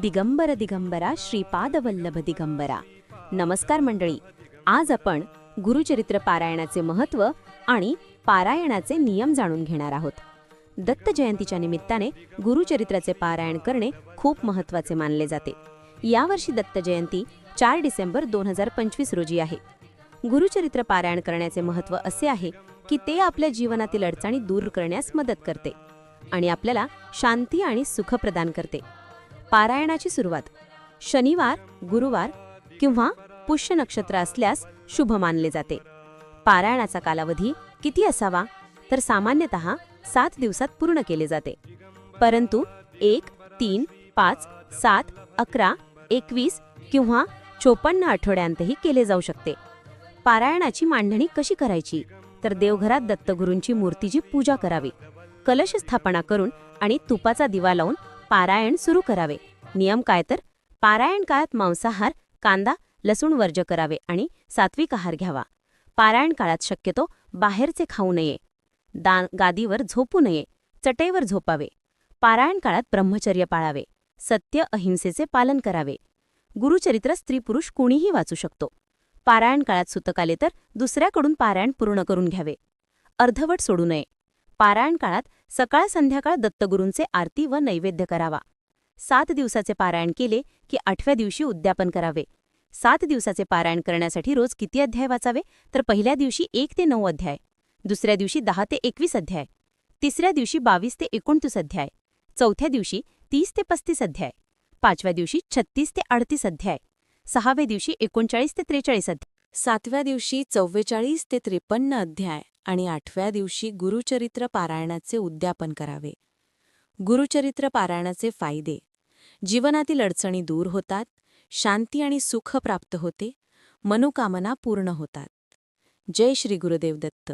दिगंबर दिगंबरा श्रीपादवल्लभ दिगंबरा. नमस्कार मंडळी. आज आपण गुरुचरित्र पारायणाचे महत्त्व आणि पारायणाचे नियम जाणून घेणार आहोत. दत्त जयंतीच्या निमित्ताने गुरुचरित्राचे पारायण करणे खूप महत्त्वाचे मानले जाते. यावर्षी दत्त जयंती चार डिसेंबर दोन हजार पंचवीस रोजी आहे. गुरुचरित्र पारायण करण्याचे महत्त्व असे आहे की ते आपल्या जीवनातील अडचणी दूर करण्यास मदत करते आणि आपल्याला शांती आणि सुख प्रदान करते. पारायणाची सुरुवात. शनिवार गुरुवार किंवा पुष्य नक्षत्र असल्यास शुभ मानले जाते. पारायणाचा कालावधी किती असावा? तर सामान्यतः सात दिवसात पूर्ण केले जाते. परंतु एक तीन पाच सात अकरा एकवीस किंवा चोपन्न आठवड्यांतही केले जाऊ शकते. पारायणाची मांडणी कशी करायची? तर देवघरात दत्तगुरूंची मूर्तीची पूजा करावी. कलश स्थापना करून आणि तुपाचा दिवा लावून पारायण सुरू करावे. नियम काय तर? पारायण काळात मांसाहार कांदा लसूण वर्ज करावे आणि सात्विक आहार घ्यावा. पारायण काळात शक्यतो बाहेरचे खाऊ नये. दान गादीवर झोपू नये. चटईवर झोपावे. पारायण काळात ब्रह्मचर्य पाळावे. सत्य अहिंसेचे पालन करावे. गुरुचरित्र स्त्री पुरुष कुणीही वाचू शकतो. पारायण काळात सुतक आले तर दुसऱ्याकडून पारायण पूर्ण करून घ्यावे. अर्धवट सोडू नये. पारायण काळात सकाळ संध्याकाळ दत्तगुरूंचे आरती व नैवेद्य करावा. सात दिवसाचे पारायण केले की आठव्या दिवशी उद्यापन करावे. सात दिवसाचे पारायण करण्यासाठी रोज किती अध्याय वाचावे? तर पहिल्या दिवशी एक ते नऊ अध्याय. दुसऱ्या दिवशी दहा ते एकवीस अध्याय. तिसऱ्या दिवशी बावीस ते एकोणतीस अध्याय. चौथ्या दिवशी तीस ते पस्तीस अध्याय. पाचव्या दिवशी छत्तीस ते अडतीस अध्याय. सहाव्या दिवशी एकोणचाळीस ते त्रेचाळीस अध्याय. सातव्या दिवशी चव्वेचाळीस ते त्रेपन्न अध्याय. आणि आठव्या दिवशी गुरुचरित्र पारायणाचे उद्यापन करावे. गुरुचरित्र पारायणाचे फायदे. जीवनातील अडचणी दूर होतात शांती आणि सुख प्राप्त होते मनोकामना पूर्ण होतात. जय श्री गुरुदेव दत्त.